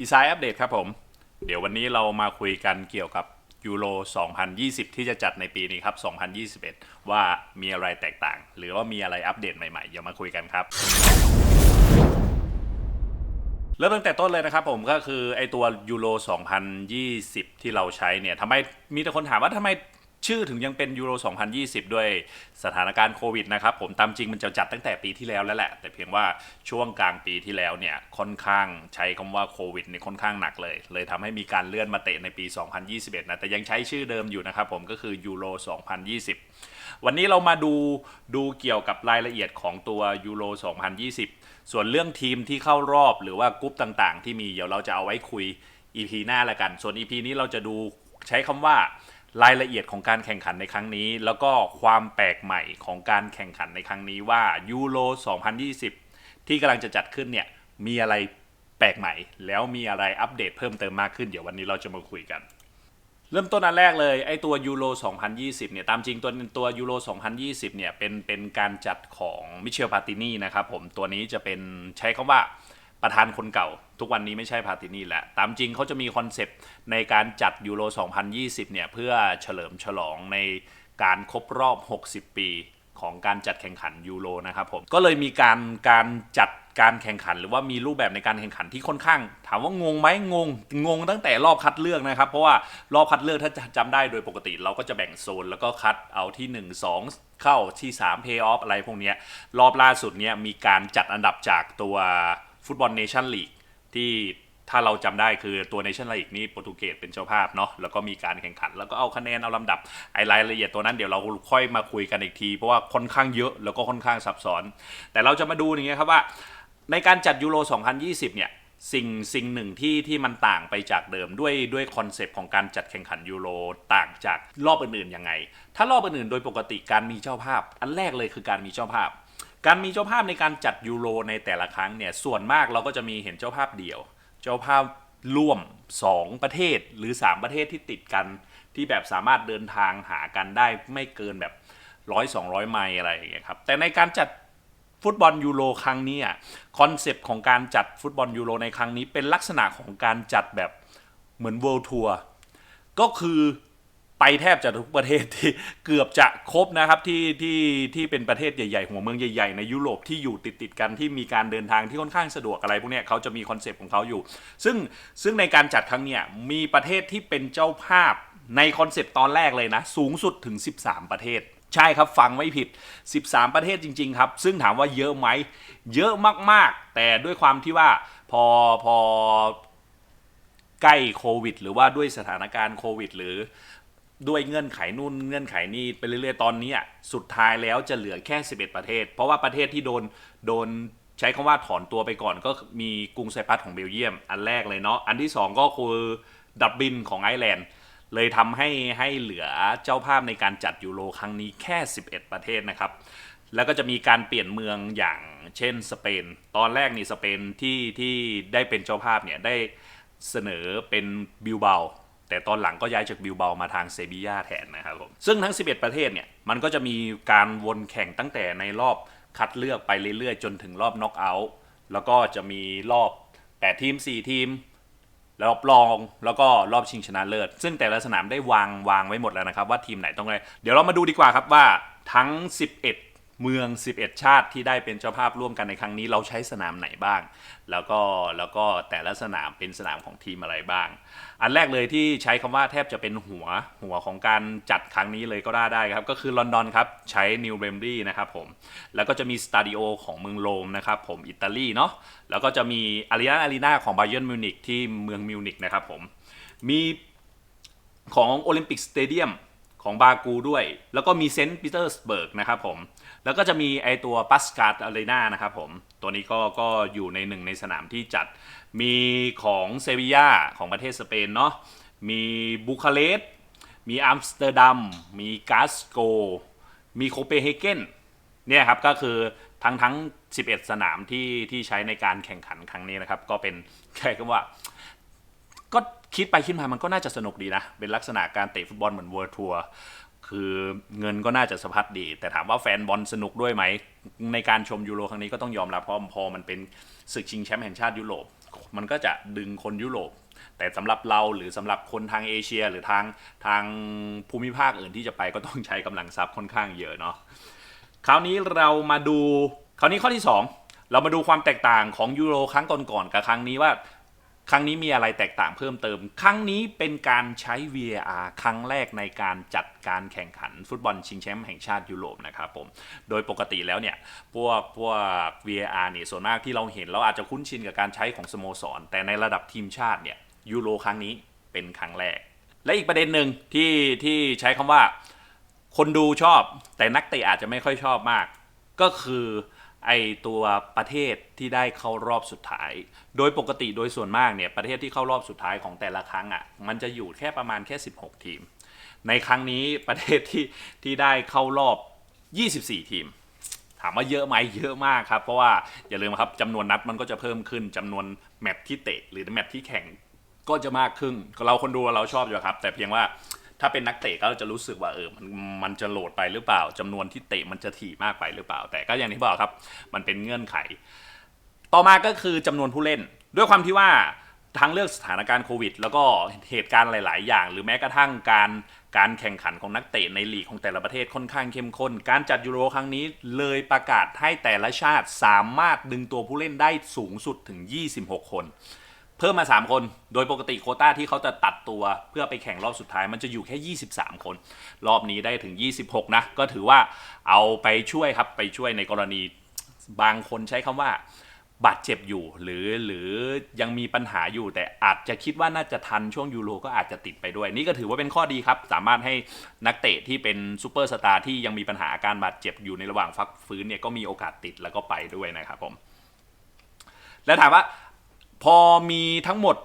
อีไซอัปเดตครับผม เดี๋ยววันนี้เรามาคุยกันเกี่ยวกับยูโร 2020 ที่จะจัดในปีนี้ครับ 2021 ว่ามีอะไรแตกต่าง หรือว่ามีอะไรอัปเดตใหม่ๆ เดี๋ยวมาคุยกันครับ เริ่มตั้งแต่ต้นเลยนะครับผมก็คือไอตัวยูโร 2020 ที่เราใช้เนี่ยทำไมมีแต่คนถามว่าทำไม ชื่อถึงยังเป็นยูโร 2020 ด้วยสถานการณ์โควิดนะครับ ผมตามจริงมันจะจัดตั้งแต่ปีที่แล้วแล้วแหละ แต่เพียงว่าช่วงกลางปีที่แล้วเนี่ยค่อนข้างใช้คำว่าโควิดนี่ค่อนข้างหนักเลย เลยทำให้มีการเลื่อนมาเตะในปี 2021 นะ แต่ยังใช้ชื่อเดิมอยู่นะครับผมก็คือยูโร 2020 วันนี้เรามาดูดูเกี่ยวกับรายละเอียดของตัวยูโร 2020 ส่วนเรื่องทีมที่เข้ารอบหรือว่ากรุ๊ปต่างๆ ที่มีเดี๋ยวเราจะเอาไว้คุย EP หน้าละกัน ส่วน EP นี้เราจะดูใช้คำว่า รายละเอียดของการแข่งขันในครั้งนี้ แล้วก็ความแปลกใหม่ของการแข่งขันในครั้งนี้ว่ายูโร 2020 ที่กำลังจะจัดขึ้นเนี่ยมีอะไรแปลกใหม่ แล้วมีอะไรอัปเดตเพิ่มเติมมากขึ้นเดี๋ยววันนี้เราจะมาคุยกัน เริ่มต้นอันแรกเลยไอ้ตัวยูโร 2020 เนี่ยตามจริงตัวตัวยูโร 2020 เนี่ยเป็นเป็นการจัดของมิเชลพาตินีนะครับผมตัวนี้จะเป็นใช้คำว่า ประธานคนเก่า ทุกวันนี้ไม่ใช่พาตินีแล้วตามจริงเขาจะมีคอนเซปต์ในการจัดยูโร 2020 เนี่ย เพื่อเฉลิมฉลองในการครบรอบ 60 ปีของการจัดแข่งขันยูโรนะครับผม ก็เลยมีการการจัดการแข่งขัน หรือว่ามีรูปแบบในการแข่งขันที่ค่อนข้าง ถามว่างงไหมงง งงตั้งแต่รอบคัดเลือกนะครับ เพราะว่ารอบคัดเลือกถ้าจำได้โดยปกติ เราก็จะแบ่งโซนแล้วก็คัดเอาที่ 1 2 เข้าที่3 p a y Off อะไรพวกนี้รอบล่าสุดเนี้ยมีการจัดอันดับจากตัว ฟุตบอลเนชั่นลีกที่ถ้าเราจำได้คือตัวเนชั่นลีกนี่โปรตุเกสเป็นเจ้าภาพเนาะแล้วก็มีการแข่งขัน แล้วก็เอาคะแนนเอาลำดับไอรายละเอียดตัวนั้นเดี๋ยวเราค่อยมาคุยกันอีกที เพราะว่าค่อนข้างเยอะแล้วก็ค่อนข้างซับซ้อน แต่เราจะมาดูอย่างเงี้ยครับว่า ในการจัดยูโร 2020 เนี่ยสิ่งสิ่งหนึ่งที่ที่มันต่างไปจากเดิมด้วยด้วยคอนเซปต์ของการจัดแข่งขันยูโรต่างจากรอบอื่นๆยังไง ถ้ารอบอื่นๆโดยปกติการมีเจ้าภาพ อันแรกเลยคือการมีเจ้าภาพ การมีเจ้าภาพในการจัดยูโรในแต่ละครั้งเนี่ยส่วนมากเราก็จะมีเห็นเจ้าภาพเดี่ยว เจ้าภาพร่วม 2 ประเทศหรือ 3 ประเทศที่ติดกัน ที่แบบสามารถเดินทางหากันได้ไม่เกินแบบร้อยสองร้อยไมล์อะไรอย่างเงี้ยครับแต่ในการจัดฟุตบอลยูโรครั้งนี้อะคอนเซปต์ของการจัดฟุตบอลยูโรในครั้งนี้เป็นลักษณะของการจัดแบบเหมือนเวิลด์ทัวร์ก็คือ ไปแทบจะทุกประเทศที่เกือบจะครบนะครับที่ที่ที่เป็นประเทศใหญ่ๆหัวเมืองใหญ่ๆในยุโรปที่อยู่ติดๆกันที่มีการเดินทางที่ค่อนข้างสะดวกอะไรพวกนี้เขาจะมีคอนเซปต์ของเขาอยู่ ซึ่งซึ่งในการจัดครั้งเนี้ยมีประเทศที่เป็นเจ้าภาพในคอนเซปต์ตอนแรกเลยนะ สูงสุดถึง 13 ประเทศ ใช่ครับฟังไม่ผิด 13 ประเทศจริง ๆ ครับ ซึ่งถามว่าเยอะไหม เยอะมากๆ แต่ด้วยความที่ว่าพอพอใกล้โควิด หรือว่าด้วยสถานการณ์โควิด หรือ ด้วยเงื่อนไขนู่นเงื่อนไขนี่ไปเรื่อยๆตอนนี้สุดท้ายแล้วจะเหลือแค่ 11 ประเทศ เพราะว่าประเทศที่โดนโดนใช้คำว่าถอนตัวไปก่อนก็มีกรุงไซปรัสของเบลเยียม อันแรกเลยเนาะอันที่สองก็คือดับบินของไอร์แลนด์เลยทำให้ให้เหลือเจ้าภาพในการจัดยูโรครั้งนี้แค่ 11 ประเทศนะครับ แล้วก็จะมีการเปลี่ยนเมืองอย่างเช่นสเปน ตอนแรกนี่สเปนที่ที่ได้เป็นเจ้าภาพเนี่ยได้เสนอเป็นบิลเบา แต่ตอนหลังก็ย้ายจากบิลเบามาทางเซบียาแทนนะครับผมซึ่งทั้ง 11 ประเทศเนี่ยมันก็จะมีการวนแข่งตั้งแต่ในรอบคัดเลือกไปเรื่อยๆ จนถึงรอบน็อกเอาท์แล้วก็จะมีรอบ 8 ทีม 4 ทีมรอบรองแล้วก็รอบชิงชนะเลิศ ซึ่งแต่ละสนามได้วางวางไว้หมดแล้วนะครับ ว่าทีมไหนต้องอะไรเดี๋ยวเรามาดูดีกว่าครับว่าทั้ง 11 เมือง 11 ชาติที่ได้เป็นเจ้าภาพร่วมกันในครั้งนี้ เราใช้สนามไหนบ้าง แล้วก็แล้วก็แต่ละสนามเป็นสนามของทีมอะไรบ้าง อันแรกเลยที่ใช้คำว่าแทบจะเป็นหัวหัวของการจัดครั้งนี้เลยก็ได้ได้ครับ ก็คือลอนดอนครับ ใช้นิวเบมบรีนะครับผม แล้วก็จะมีสตาดิโอของเมืองโรมนะครับผมอิตาลีเนาะแล้วก็จะมีอารีนาอารีนาของไบเยนมิวนิกที่เมืองมิวนิกนะครับผมมีของโอลิมปิกสเตเดียม ของบากูด้วย แล้วก็มีเซนต์ปีเตอร์สเบิร์กนะครับผม แล้วก็จะมีไอตัวปัสการ์ดอารีนานะครับผม ตัวนี้ก็ก็อยู่ในหนึ่งในสนามที่จัด มีของเซบียาของประเทศสเปนเนาะ มีบูคาเรสต์ มีอัมสเตอร์ดัม มีกาสโก มีโคเปนเฮเกน เนี่ยครับก็คือทั้งทั้ง 11 สนามที่ที่ใช้ในการแข่งขันครั้งนี้นะครับ ก็เป็นแค่คำว่า ก็คิดไปคิดมามันก็น่าจะสนุกดีนะ เป็นลักษณะการเตะฟุตบอลเหมือนเวิร์ทัวร์คือเงินก็น่าจะสะพัดดี แต่ถามว่าแฟนบอลสนุกด้วยไหม ในการชมยูโรครั้งนี้ก็ต้องยอมรับเพราะพอมันเป็นศึกชิงแชมป์แห่งชาติยุโรป มันก็จะดึงคนยุโรป แต่สำหรับเราหรือสำหรับคนทางเอเชีย หรือทางทางภูมิภาคอื่นที่จะไปก็ต้องใช้กำลังทรัพย์ค่อนข้างเยอะเนาะคราวนี้เรามาดูคราวนี้ข้อที่ 2 เรามาดูความแตกต่างของยูโรครั้งก่อนๆกับครั้งนี้ว่า ครั้งนี้มีอะไรแตกต่างเพิ่มเติม ครั้งนี้เป็นการใช้ VAR ครั้งแรกในการจัดการแข่งขันฟุตบอลชิงแชมป์แห่งชาติยุโรปนะครับผม โดยปกติแล้วเนี่ยพวกพวก VAR เนี่ยส่วนมากที่เราเห็นเราอาจจะคุ้นชินกับการใช้ของสโมสร แต่ในระดับทีมชาติเนี่ยยูโรครั้งนี้เป็นครั้งแรก และอีกประเด็นหนึ่งที่ที่ใช้คำว่าคนดูชอบ แต่นักเตะอาจจะไม่ค่อยชอบมาก ก็คือ ไอตัวประเทศที่ได้เข้ารอบสุดท้าย โดยปกติโดยส่วนมากเนี่ยประเทศที่เข้ารอบสุดท้ายของแต่ละครั้งอะ่ะมันจะอยู่แค่ประมาณแค่ 16 ทีม ในครั้งนี้ประเทศที่ที่ได้เข้ารอบ 24 ทีม ถามว่าเยอะไหมเยอะมากครับ เพราะว่าอย่าลืมครับจำนวนนัดมันก็จะเพิ่มขึ้นจำนวนแมตช์ที่เตะหรือแมตช์ที่แข่งก็จะมากขึ้นเราคนดูเราชอบอยู่ครับ แต่เพียงว่า ถ้าเป็นนักเตะก็จะรู้สึกว่าเออมันมันจะโหลดไปหรือเปล่าจำนวนที่เตะมันจะถี่มากไปหรือเปล่า แต่ก็อย่างที่บอกครับ มันเป็นเงื่อนไข ต่อมาก็คือจำนวนผู้เล่น ด้วยความที่ว่าทั้งเรื่องสถานการณ์โควิด แล้วก็เหตุการณ์หลาย ๆ อย่าง หรือแม้กระทั่งการการแข่งขันของนักเตะในลีกของแต่ละประเทศค่อนข้างเข้มข้น การจัดยูโรครั้งนี้เลยประกาศให้แต่ละชาติสามารถดึงตัวผู้เล่นได้สูงสุดถึง 26 คน เพิ่มมา 3 คน โดยปกติโคต้าที่เขาจะตัดตัวเพื่อไปแข่งรอบสุดท้ายมันจะอยู่แค่ 23 คน รอบนี้ได้ถึง 26 นะ ก็ถือว่าเอาไปช่วยครับ ไปช่วยในกรณีบางคนใช้คำว่าบาดเจ็บอยู่ หรือหรือยังมีปัญหาอยู่ แต่อาจจะคิดว่าน่าจะทันช่วงยูโรก็อาจจะติดไปด้วย นี่ก็ถือว่าเป็นข้อดีครับ สามารถให้นักเตะที่เป็นซูเปอร์สตาร์ที่ยังมีปัญหาอาการบาดเจ็บอยู่ในระหว่างฟักฟื้นเนี่ยก็มีโอกาสติดแล้วก็ไปด้วยนะครับผม แล้วถามว่า พอมีทั้งหมด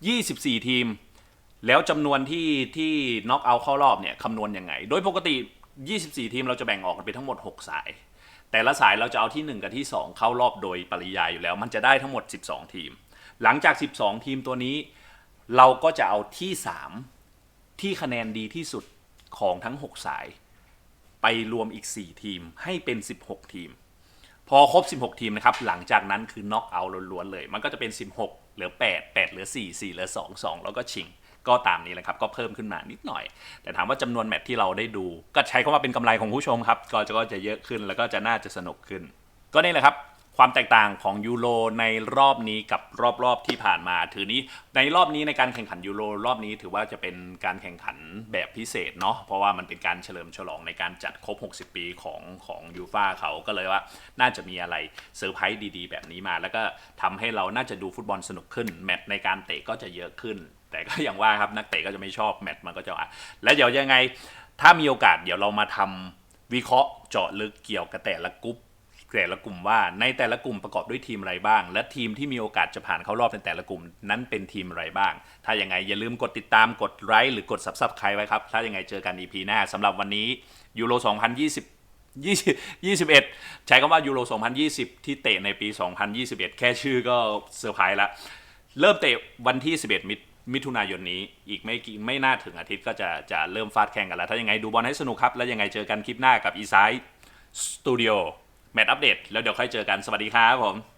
24 ทีม แล้วจำนวนที่ที่น็อกเอาเข้ารอบเนี่ยคำนวณยังไง โดยปกติ 24 ทีมเราจะแบ่งออกเป็นทั้งหมด 6 สาย แต่ละสายเราจะเอาที่ 1 กับที่ 2 เข้ารอบโดยปริยายอยู่แล้ว มันจะได้ทั้งหมด 12 ทีม หลังจาก 12 ทีมตัวนี้ เราก็จะเอาที่ 3 ที่คะแนนดีที่สุดของทั้ง 6 สาย ไปรวมอีก 4 ทีมให้เป็น 16 ทีม พอครบ 16 ทีมนะครับ หลังจากนั้นคือน็อกเอาท์ล้วนๆเลย มันก็จะเป็น 16 เหลือ 8 8 เหลือ 4 4 เหลือ 2 2 แล้วก็ชิง ก็ตามนี้แหละครับ ก็เพิ่มขึ้นมานิดหน่อย แต่ถามว่าจำนวนแมตช์ที่เราได้ดู ก็ใช้คำว่าเป็นกำไรของผู้ชมครับ ก็จะก็จะเยอะขึ้นแล้วก็จะน่าจะสนุกขึ้น ก็นี่แหละครับ ความแตกต่างของยูโรในรอบนี้กับรอบๆที่ผ่านมา ถือนี้ในรอบนี้ในการแข่งขันยูโรรอบนี้ถือว่าจะเป็นการแข่งขันแบบพิเศษเนาะเพราะว่ามันเป็นการเฉลิมฉลองในการจัดครบ 60 ปีของของยูฟาเขาก็เลยว่าน่าจะมีอะไรเซอร์ไพรส์ดีๆ แบบนี้มา แล้วก็ทำให้เราน่าจะดูฟุตบอลสนุกขึ้น แมตช์ในการเตะก็จะเยอะขึ้น แต่ก็อย่างว่าครับนักเตะก็จะไม่ชอบแมตช์มันก็จะว่าและเดี๋ยวยังไง ถ้ามีโอกาสเดี๋ยวเรามาทำวิเคราะห์เจาะลึกเกี่ยวกับแต่ละกรุ๊ป แต่ละกลุ่มว่าในแต่ละกลุ่มประกอบด้วยทีมอะไรบ้าง และทีมที่มีโอกาสจะผ่านเข้ารอบในแต่ละกลุ่ม นั้นเป็นทีมอะไรบ้าง ถ้าอย่างไงอย่าลืมกดติดตามกดไลค์หรือกด subscribe ไว้ครับ ถ้าอย่างไงเจอกัน EP หน้าสำหรับวันนี้ยูโร 2020 20 21 ใช้คำว่ายูโร 2020 ที่เตะในปี 2021 แค่ชื่อก็เซอร์ไพรส์ละ เริ่มเตะวันที่ 11 มิมิถุนายนนี้อีกไม่กี่ไม่น่าถึงอาทิตย์ก็จะจะเริ่มฟาดแข่งกันแล้ว ถ้ายังไงดูบอลให้สนุกครับ แล้วยังไงเจอกันคลิปหน้ากับอีไซสตูดิโอ แมตช์อัปเดตแล้วเดี๋ยวค่อยเจอกันสวัสดีครับผม